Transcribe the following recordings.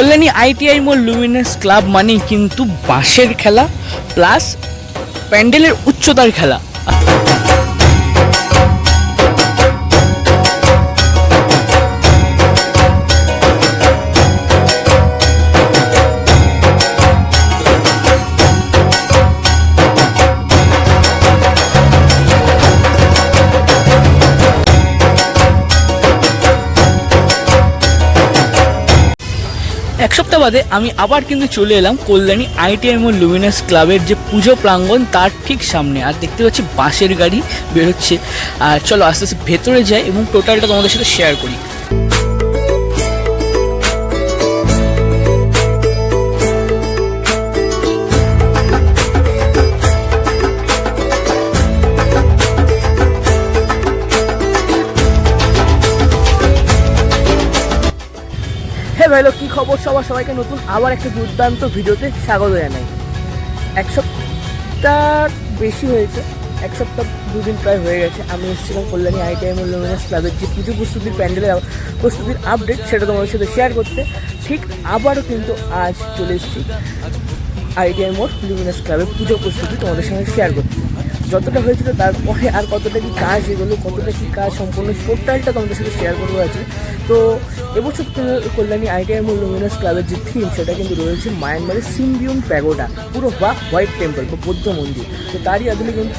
Kalyani ITI মোল Luminous club মানেই কিন্তু বাঁশের খেলা প্লাস প্যান্ডেলের উচ্চতার খেলা। এক সপ্তাহ বাদে আমি আবার কিন্তু চলে এলাম কল্যাণী আইটিএম ও লুমিনাস ক্লাবের যে পুজো প্রাঙ্গণ, তার ঠিক সামনে। আর দেখতে পাচ্ছি বাঁশের গাড়ি বেরোচ্ছে। আর চলো আস্তে আস্তে ভেতরে যাই এবং টোটালটা তোমাদের সাথে শেয়ার করি। ভাইলো কি খবর? সবার সবাইকে নতুন আবার একটা দুর্দান্ত ভিডিওতে স্বাগত জানাই। এক সপ্তাহ বেশি হয়েছে, এক সপ্তাহ দুদিন প্রায় হয়ে গেছে। আমি এসেছিলাম কল্যাণী আইটিআই লুমিনাস ক্লাবের যে পুজো প্রস্তুতির প্যান্ডেলের প্রস্তুতির আপডেট সেটা তোমাদের সাথে শেয়ার করতে। ঠিক আবারও কিন্তু আজ চলে এসেছি আইটিআই মোড় লুমিনাস ক্লাবের পুজো প্রস্তুতি তোমাদের সঙ্গে শেয়ার করতে। যতটা হয়েছিল তারপরে আর কতটা কি কাজ এগুলো, কতটা কি কাজ সম্পূর্ণ টোটালটা তোমাদের সাথে শেয়ার করব আছে তো এবছর কল্যাণী আইটিআই মোড় লুমিনাস ক্লাবের যে থিম সেটা কিন্তু রয়েছে মায়ানমারের সিম্বিয়ন প্যাগোডা পুরো বা হোয়াইট টেম্পল বা বৌদ্ধ মন্দির। তো তারই আদলে কিন্তু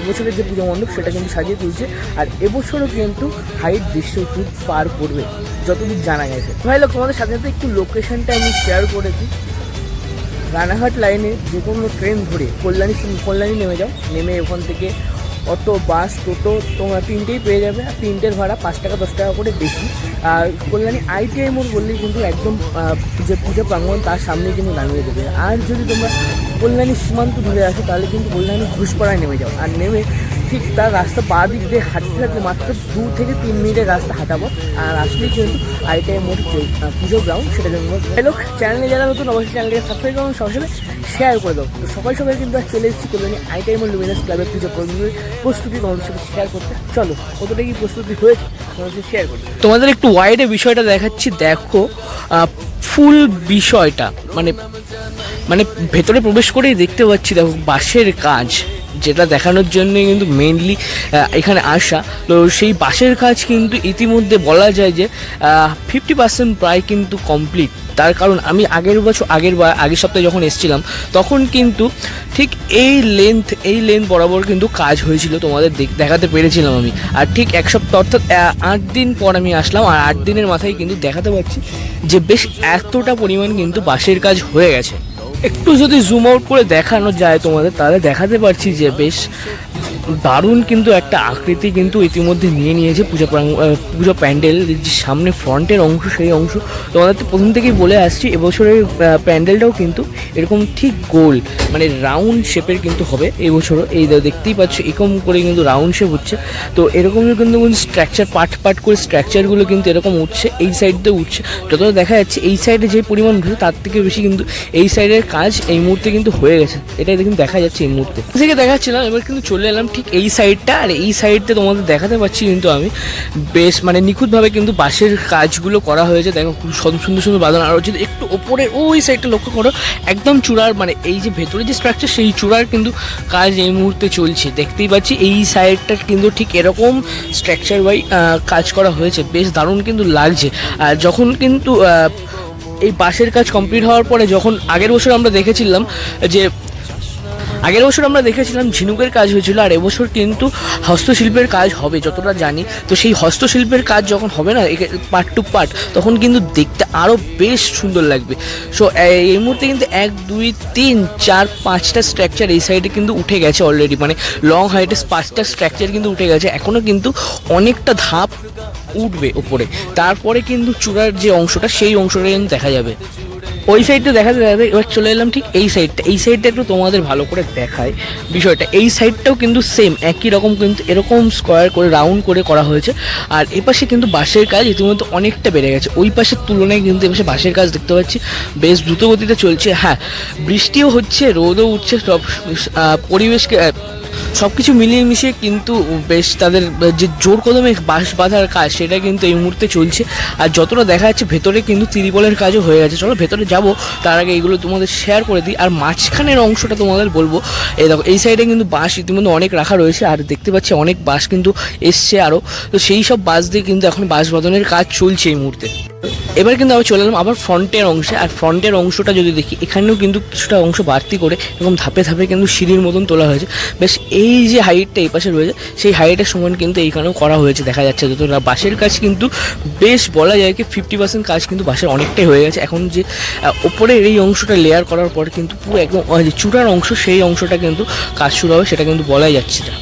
এবছরের যে পুজো মণ্ডপ, সেটা কিন্তু সাজিয়ে তুলছে। আর এবছরও কিন্তু হাইট বিশ্ব ফুট পার করবে যতদূর জানা গেছে। ভাই তোমাদের সাথে সাথে একটু লোকেশনটা আমি শেয়ার করেছি রানাঘাট লাইনে যে কোনো ট্রেন ধরে কল্যাণী কল্যাণী নেমে যাও। নেমে ওখান থেকে অটো, বাস, টোটো, তোমরা তিনটেই পেয়ে যাবে। আর তিনটের ভাড়া পাঁচ টাকা, দশ টাকা করে বেশি। আর কল্যাণী আইটিআই মোড় বললেই কিন্তু একদম যে পুজো প্রাঙ্গণ, তার সামনে কিন্তু নামিয়ে দেবে। আর যদি তোমরা কল্যাণী সীমান্ত ধরে আসো, তাহলে কিন্তু কল্যাণী ঘুষপাড়ায় নেমে যাও। আর নেমে ঠিক তার রাস্তা পা দিক দিয়ে হাঁটতে থাকতে মাত্র দু থেকে তিন মিনিটের রাস্তা হাঁটাবো। আর আসলেই কিন্তু আইটিআই মোড় যে পুজো গ্রাউন্ড সেটা জন্য হ্যালো চ্যানেলে যারা নতুন, অবশ্যই চ্যানেলকে সাবস্ক্রাইব করুন সাথে শেয়ার করে দাও। তো সবাই সবাই কিন্তু আজ চলে এসেছি কল্যাণী আইটিআই মোড় লুমিনাস ক্লাবের পুজো প্রস্তুতির প্রস্তুতি তোমাদের সাথে শেয়ার করতে। চলো, কতটা কি প্রস্তুতি হয়েছে শেয়ার করতে তোমাদের একটু ওয়াইডে বিষয়টা দেখাচ্ছি, দেখো ফুল বিষয়টা মানে মানে ভেতরে প্রবেশ করেই দেখতে পাচ্ছি, দেখো, বাঁশের কাজ। যেটা দেখানোর জন্য কিন্তু মেনলি এখানে আসা। তো সেই বাসের কাজ কিন্তু ইতিমধ্যে বলা যায় যে ফিফটি পার্সেন্ট প্রায় কিন্তু কমপ্লিট তার কারণ আমি আগের বছর, আগের বা, আগের সপ্তাহে যখন এসেছিলাম, তখন কিন্তু ঠিক এই লেন্থ এই লেন্থ বরাবর কিন্তু কাজ হয়েছিল, তোমাদের দেখাতে পেরেছিলাম আমি। আর ঠিক এক সপ্তাহ, অর্থাৎ আট দিন পর আমি আসলাম, আর আট দিনের মাথায় কিন্তু দেখাতে পারছি যে বেশ এতটা পরিমাণ কিন্তু বাসের কাজ হয়ে গেছে। একটু যদি জুম আউট করে দেখানো যায় তোমাদের তাহলে দেখাতে পারছি যে বেশ দারুণ কিন্তু একটা আকৃতি কিন্তু ইতিমধ্যে নিয়ে নিয়েছে পূজা পুজো প্যান্ডেল যে সামনে ফ্রন্টের অংশ, সেই অংশ। তোমাদের তো প্রথম থেকেই বলে আসছি, এবছরের প্যান্ডেলটাও কিন্তু এরকম ঠিক গোল মানে রাউন্ড শেপের কিন্তু হবে এবছরও। এই দেখতেই পাচ্ছ, এরকম করে কিন্তু রাউন্ড শেপ হচ্ছে। তো এরকম কিন্তু স্ট্রাকচার পার্ট পার্ট করে স্ট্রাকচারগুলো কিন্তু এরকম উঠছে, এই সাইড দিয়ে উঠছে। যতটা দেখা যাচ্ছে, এই সাইডে যে পরিমাণ উঠছে, তার থেকে বেশি কিন্তু এই সাইডের কাজ এই মুহূর্তে কিন্তু হয়ে গেছে। এটাই কিন্তু দেখা যাচ্ছে এই মুহূর্তে। থেকে দেখাচ্ছিলাম, এবার কিন্তু চলে এলাম ঠিক এই সাইডটা আর এই সাইডটা তোমাদের দেখাতে পাচ্ছি কিন্তু আমি। বেশ মানে নিখুঁতভাবে কিন্তু বাঁশের কাজগুলো করা হয়েছে। দেখো খুব সুন্দর সুন্দর বাঁধানো আর যদি একটু ওপরে ওই সাইডটা লক্ষ্য করো, একদম চূড়ার মানে এই যে ভেতরে যে স্ট্রাকচার সেই চূড়ার কিন্তু কাজ এই মুহূর্তে চলছে। দেখতেই পাচ্ছি এই সাইডটা কিন্তু ঠিক এরকম স্ট্রাকচার বাই কাজ করা হয়েছে। বেশ দারুণ কিন্তু লাগছে। আর যখন কিন্তু এই বাঁশের কাজ কমপ্লিট হওয়ার পরে যখন আগের বছর আমরা দেখেছিলাম যে আগের বছর আমরা দেখেছিলাম ঝিনুকের কাজ হয়েছিল, আর এবছর কিন্তু হস্তশিল্পের কাজ হবে, যতটা জানি। তো সেই হস্তশিল্পের কাজ যখন হবে না পার্ট টু পার্ট তখন কিন্তু দেখতে আরও বেশ সুন্দর লাগবে। সো এই মুহূর্তে কিন্তু এক, দুই, তিন, চার, পাঁচটা স্ট্রাকচার এই সাইডে কিন্তু উঠে গেছে অলরেডি মানে লং হাইটে পাঁচটা স্ট্রাকচার কিন্তু উঠে গেছে। এখনও কিন্তু অনেকটা ধাপ উঠবে উপরে তারপরে কিন্তু চূড়ার যে অংশটা, সেই অংশটা কিন্তু দেখা যাবে। ওই সাইডটা দেখাতে দেখাতে এবার চলে এলাম ঠিক এই সাইডটা এই সাইডটা একটু তোমাদের ভালো করে দেখায় বিষয়টা। এই সাইডটাও কিন্তু সেম একই রকম কিন্তু এরকম স্কোয়ার করে রাউন্ড করে করা হয়েছে। আর এপাশে কিন্তু বাঁশের কাজ ইতিমধ্যে অনেকটা বেড়ে গেছে। ওই পাশের তুলনায় কিন্তু এপাশে বাঁশের কাজ দেখতে পাচ্ছি। বেশ দ্রুত গতিতে চলছে। হ্যাঁ বৃষ্টিও হচ্ছে, রোদও উঠছে, সব পরিবেশকে সব কিছু মিলিয়ে মিশিয়ে কিন্তু বেশ তাদের যে জোর কদমে বাঁশ বাঁধার কাজ, সেটা কিন্তু এই মুহূর্তে চলছে। আর যতটা দেখা যাচ্ছে, ভেতরে কিন্তু তিরিপলের কাজও হয়ে গেছে। চলো, ভেতরে যাব। তার আগে এইগুলো তোমাদের শেয়ার করে দিই। আর মাঝখানের অংশটা তোমাদের বলব। এই দেখো, এই সাইডে কিন্তু বাঁশ ইতিমধ্যে অনেক রাখা রয়েছে। আর দেখতে পাচ্ছি অনেক বাঁশ কিন্তু এসছে আরও তো সেই সব বাঁশ দিয়ে কিন্তু এখন বাঁশ বাঁধনের কাজ চলছে এই মুহূর্তে। এবার কিন্তু আমি চলে এলাম আবার ফ্রন্টের অংশে, আর ফ্রন্টের অংশটা যদি দেখি, এখানেও কিন্তু কিছুটা অংশ বাড়তি করে এবং ধাপে ধাপে কিন্তু সিঁড়ির মতন তোলা হয়েছে। বেশ এই যে হাইটটা এই পাশে রয়েছে, সেই হাইটের সমান কিন্তু এইখানেও করা হয়েছে, দেখা যাচ্ছে যত বাসের কাজ কিন্তু বেশ বলা যায় কি ফিফটি পার্সেন্ট কাজ কিন্তু বাসের অনেকটাই হয়ে গেছে। এখন যে ওপরের এই অংশটা লেয়ার করার পর কিন্তু পুরো একদম চূড়ার অংশ, সেই অংশটা কিন্তু কাজ শুরু হবে, সেটা কিন্তু বলাই যাচ্ছে না।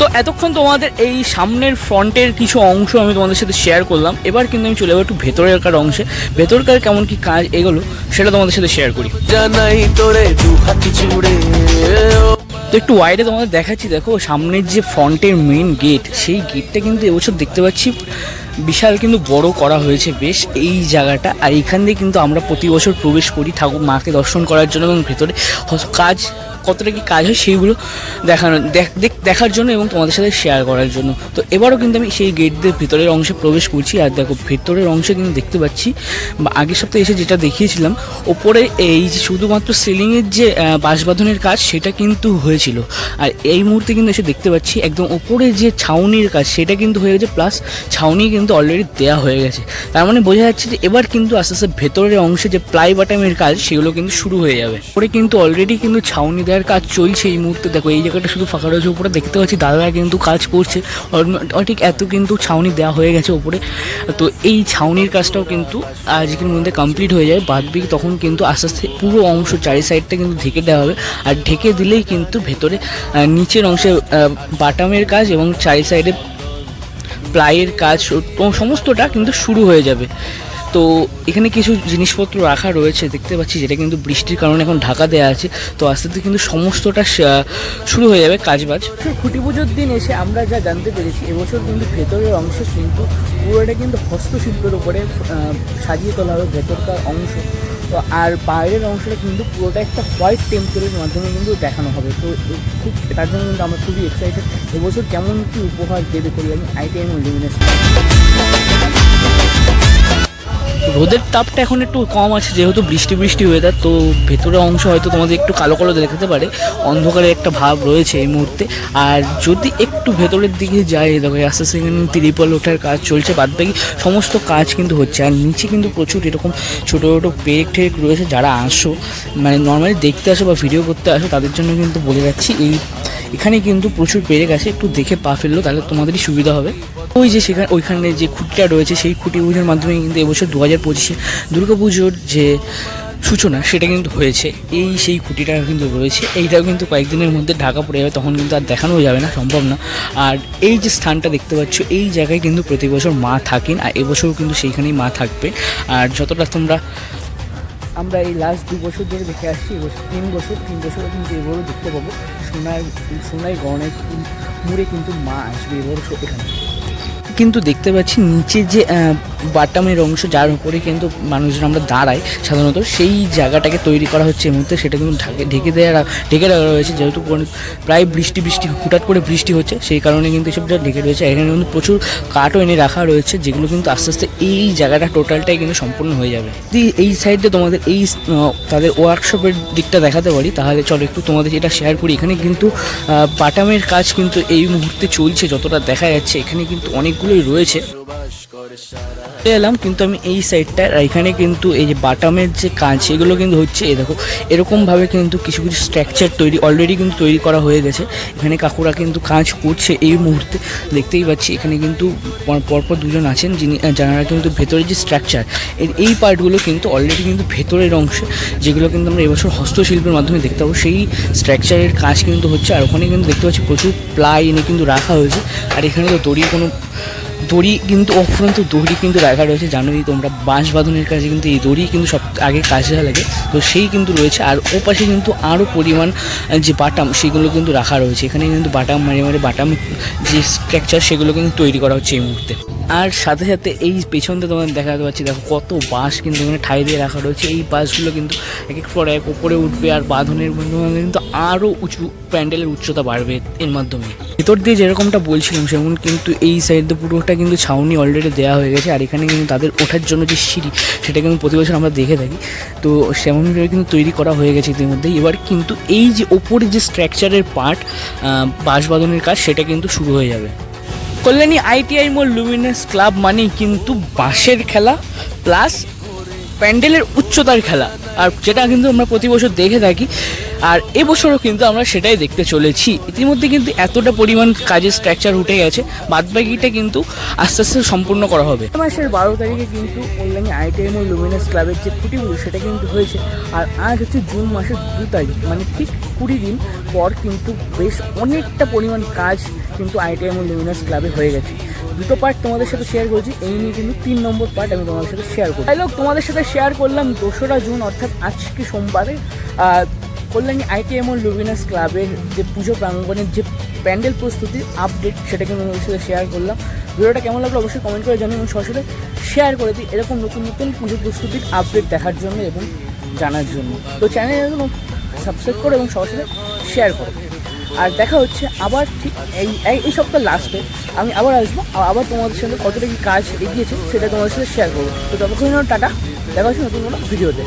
তো এতক্ষণ তোমাদের এই সামনের ফ্রন্টের কিছু অংশ আমি তোমাদের সাথে শেয়ার করলাম। এবার কিন্তু আমি চলে যাব একটু ভেতরেরকার অংশে। ভেতরকার কেমন কি কাজ এগুলো সেটা তোমাদের সাথে শেয়ার করি। জানাই তোরে চুড়ে তো একটু ওয়াইডে তোমাদের দেখাচ্ছি দেখো সামনের যে ফ্রন্টের মেন গেট সেই গেটটা কিন্তু এবছর দেখতে পাচ্ছি বিশাল কিন্তু বড় করা হয়েছে বেশ এই জায়গাটা। আর এখান দিয়ে কিন্তু আমরা প্রতি বছর প্রবেশ করি ঠাকুর মাকে দর্শন করার জন্য এবং ভেতরে কাজ, কতটা কি কাজ হয় সেইগুলো দেখানো, দেখ- দেখ- দেখার জন্য এবং তোমাদের সাথে শেয়ার করার জন্য। তো এবারও কিন্তু আমি সেই গেট দিয়ে ভেতরের অংশে প্রবেশ করছি। আর দেখো, ভেতরের অংশে কিন্তু দেখতে পাচ্ছি, বা আগের সপ্তাহে এসে যেটা দেখিয়েছিলাম, ওপরে এই যে শুধুমাত্র সিলিংয়ের যে বাঁশবাঁধনের কাজ, সেটা কিন্তু হয়েছিল। আর এই মুহূর্তে কিন্তু এসে দেখতে পাচ্ছি, একদম ওপরে যে ছাউনির কাজ, সেটা কিন্তু হয়ে গেছে প্লাস ছাউনি কিন্তু অলরেডি দেওয়া হয়ে গেছে। তার মানে বোঝা যাচ্ছে যে এবার কিন্তু আস্তে আস্তে ভেতরের অংশে যে প্লাই বাটামের কাজ, সেগুলো কিন্তু শুরু হয়ে যাবে। পরে কিন্তু অলরেডি কিন্তু ছাউনি দেওয়ার কাজ চলছে এই মুহূর্তে। দেখো, এই জায়গাটা শুধু ফাঁকা রয়েছে উপরে, দেখতে পাচ্ছি দাদারা কিন্তু কাজ করছে। ঠিক এত কিন্তু ছাউনি দেওয়া হয়ে গেছে উপরে। তো এই ছাউনির কাজটাও কিন্তু আজকের মধ্যে কমপ্লিট হয়ে যায়। বাদ বাকি তখন কিন্তু আস্তে আস্তে পুরো অংশ চারি সাইডটা কিন্তু ঢেকে দেওয়া হবে। আর ঢেকে দিলেই কিন্তু ভেতরে নিচের অংশে বাটামের কাজ এবং চারি সাইডে প্লাইয়ের কাজ সমস্তটা কিন্তু শুরু হয়ে যাবে। তো এখানে কিছু জিনিসপত্র রাখা রয়েছে, দেখতে পাচ্ছি যেটা কিন্তু বৃষ্টির কারণে এখন ঢাকা দেওয়া আছে। তো আস্তে আস্তে কিন্তু সমস্তটা শুরু হয়ে যাবে কাজবাজ। খুঁটি পুজোর দিন এসে আমরা যা জানতে পেরেছি, এবছর কিন্তু ভেতরের অংশ কিন্তু পুরোটা কিন্তু হস্তশিল্পের উপরে সাজিয়ে তোলা হবে ভেতরকার অংশ। তো আর বাইরের অংশটা কিন্তু পুরোটা একটা হোয়াইট টেম্পলের মাধ্যমে কিন্তু দেখানো হবে। তো খুব, তার জন্য কিন্তু আমরা খুবই এক্সাইটেড এবছর কেমন কী উপহার দেবে করি আমি আইটিএম ইলুমিনেশন রোদের তাপটা এখন একটু কম আছে, যেহেতু বৃষ্টি বৃষ্টি ওয়েদার তো ভেতরের অংশ হয়তো তোমাদের একটু কালো কালো দেখাতে পারে। অন্ধকারের একটা ভাব রয়েছে এই মুহূর্তে। আর যদি একটু ভেতরের দিকে যাই, দেখো, আস্তে আস্তে কিন্তু ত্রিপল ওঠার কাজ চলছে বাদ বাকি সমস্ত কাজ কিন্তু হচ্ছে। আর নিচে কিন্তু প্রচুর এরকম ছোটো ছোটো পেরেক টেরেক রয়েছে, যারা আসো মানে নর্মালি দেখতে আসো বা ভিডিও করতে আসো, তাদের জন্য কিন্তু বলে যাচ্ছি এই এখানে কিন্তু প্রচুর পেরেক আছে একটু দেখে পা ফেলল, তাহলে তোমাদেরই সুবিধা হবে। ওই যে সেখানে, ওইখানে যে খুঁটিটা রয়েছে, সেই খুঁটি পুজোর মাধ্যমে কিন্তু এবছর দু হাজার পঁচিশে দুর্গা পুজোর যে সূচনা, সেটা কিন্তু হয়েছে। এই সেই খুঁটিটা কিন্তু রয়েছে। এইটাও কিন্তু কয়েকদিনের মধ্যে ঢাকা পড়ে যাবে, তখন কিন্তু আর দেখানো যাবে না, সম্ভব না। আর এই যে স্থানটা দেখতে পাচ্ছ, এই জায়গায় কিন্তু প্রতি বছর মা থাকেন, আর এবছরও কিন্তু সেইখানেই মা থাকবে। আর যতটা তোমরা আমরা এই লাস্ট দু বছর ধরে দেখে আসছি তিন বছর, তিন বছরও কিন্তু এবারও দেখতে পাবো। সোনায় সোনায় গণে মুড়ে কিন্তু মা আসবে এবারও এখানে কিন্তু দেখতে পাচ্ছি নিচে যে বাটামের অংশ যার উপরে কিন্তু মানুষজন আমরা দাঁড়াই সাধারণত, সেই জায়গাটাকে তৈরি করা হচ্ছে এই মুহূর্তে। সেটা কিন্তু ঢাকে, ঢেকে দেওয়া ঢেকে রাখা রয়েছে। যেহেতু প্রায় বৃষ্টি বৃষ্টি হুটাট করে বৃষ্টি হচ্ছে, সেই কারণে কিন্তু এসবটা ঢেকে রয়েছে। এখানে কিন্তু প্রচুর কাঠও এনে রাখা রয়েছে, যেগুলো কিন্তু আস্তে আস্তে এই জায়গাটা টোটালটাই কিন্তু সম্পূর্ণ হয়ে যাবে। যদি এই সাইডে তোমাদের এই তাদের ওয়ার্কশপের দিকটা দেখাতে পারি, তাহলে চলো একটু তোমাদের এটা শেয়ার করি। এখানে কিন্তু বাটামের কাজ কিন্তু এই মুহূর্তে চলছে, যতটা দেখা যাচ্ছে। এখানে কিন্তু অনেকগুলোই রয়েছে। এলাম, কিন্তু আমি এই সাইডটা এখানে কিন্তু এই যে বাটামের যে কাজ সেগুলো কিন্তু হচ্ছে এ দেখো, এরকমভাবে কিন্তু কিছু কিছু স্ট্রাকচার তৈরি অলরেডি কিন্তু তৈরি করা হয়ে গেছে। এখানে কাকুরা কিন্তু কাজ করছে এই মুহূর্তে। দেখতেই পাচ্ছি, এখানে কিন্তু পর- পরপর দুজন আছেন, যিনি যারা কিন্তু ভেতরের যে স্ট্রাকচার এর এই পার্টগুলো কিন্তু অলরেডি কিন্তু ভেতরের অংশে, যেগুলো কিন্তু আমরা এবছর হস্তশিল্পের মাধ্যমে দেখতে পাবো, সেই স্ট্রাকচারের কাজ কিন্তু হচ্ছে, আর ওখানে কিন্তু দেখতে পাচ্ছি প্রচুর প্লাই এনে কিন্তু রাখা হয়েছে। আর এখানে তো দড়ি কোনো দড়ি কিন্তু অফুরন্ত দড়ি কিন্তু রাখা রয়েছে, জানোই তোমরা। বাঁশ বাঁধনের কাজে কিন্তু এই দড়ি কিন্তু সব আগে কাজে লাগে। তো সেই কিন্তু রয়েছে, আর ও পাশে কিন্তু আরও পরিমাণ যে বাটাম, সেগুলো কিন্তু রাখা রয়েছে। এখানে কিন্তু বাটাম মারে মারে বাটাম, যে স্ট্রাকচার সেগুলো কিন্তু তৈরি করা হচ্ছে এই মুহূর্তে। আর সাথে সাথে এই পেছনতে তোমাদের দেখাতে পাচ্ছি, দেখো কত বাঁশ কিন্তু এখানে ঠাই দিয়ে রাখা রয়েছে। এই বাঁশগুলো কিন্তু এক এক পর এক উপরে উঠবে, আর বাঁধনের কিন্তু আরও উঁচু প্যান্ডেলের উচ্চতা বাড়বে এর মাধ্যমে। ভেতর দিয়ে যেরকমটা বলছিলাম সেরকম কিন্তু এই সাইড দিয়ে পুরোটা কিন্তু ছাউনি অলরেডি দেওয়া হয়ে গেছে, আর এখানে কিন্তু তাদের ওঠার জন্য যে সিঁড়ি সেটা কিন্তু প্রতি বছর আমরা দেখে থাকি। তো সেমনভাবে কিন্তু তৈরি করা হয়ে গেছে ইতিমধ্যে এবার কিন্তু এই যে ওপরে যে স্ট্রাকচারের পার্ট বাঁশ বাঁধনের কাজ, সেটা কিন্তু শুরু হয়ে যাবে। কল্যাণী আইটিআই মোল লুমিনাস ক্লাব মানেই কিন্তু বাঁশের খেলা প্লাস প্যান্ডেলের উচ্চতার খেলা। আর যেটা কিন্তু আমরা প্রতি বছর দেখে থাকি আর এবছরও কিন্তু আমরা সেটাই দেখতে চলেছি। ইতিমধ্যে কিন্তু এতটা পরিমাণ কাজের স্ট্রাকচার উঠে গেছে, বাদবাকিটা কিন্তু আস্তে আস্তে সম্পূর্ণ করা হবে। মাসের বারো তারিখে কিন্তু কল্যাণী আইটিএম ও লুমিনাস ক্লাবের যে খুঁটি পুজো সেটা কিন্তু হয়েছে। আর আজ হচ্ছে জুন মাসের দু তারিখ মানে ঠিক কুড়ি দিন পর কিন্তু বেশ অনেকটা পরিমাণ কাজ কিন্তু আইটিএম ও লুমিনাস ক্লাবে হয়ে গেছে। দুটো পার্ট তোমাদের সাথে শেয়ার করেছি, এই নিয়ে কিন্তু তিন নম্বর পার্ট আমি তোমাদের সাথে শেয়ার করি। তাই তোমাদের সাথে শেয়ার করলাম দোসরা জুন, অর্থাৎ আজকে সোমবারে। কল্যাণী আইটিএম ও লুমিনাস ক্লাবের যে পুজো প্রাঙ্গণের যে প্যান্ডেল প্রস্তুতির আপডেট সেটাকে আমি তোমাদের সাথে শেয়ার করলাম। ভিডিওটা কেমন লাগল অবশ্যই কমেন্ট করে জানিয়ে এবং সরাসরি শেয়ার করে দিই এরকম নতুন নতুন পুজো প্রস্তুতির আপডেট দেখার জন্য এবং জানার জন্য। তো চ্যানেল সাবস্ক্রাইব করো এবং সরাসরি শেয়ার করো। আর দেখা হচ্ছে আবার ঠিক এই, এই- সপ্তাহ লাস্টে আমি আবার আসব আবার তোমাদের সাথে কতটা কি কাজ এগিয়েছে সেটা তোমাদের সাথে শেয়ার করব। তো ততক্ষণ টাটা, দেখা হচ্ছে নতুন কোনো ভিডিওতে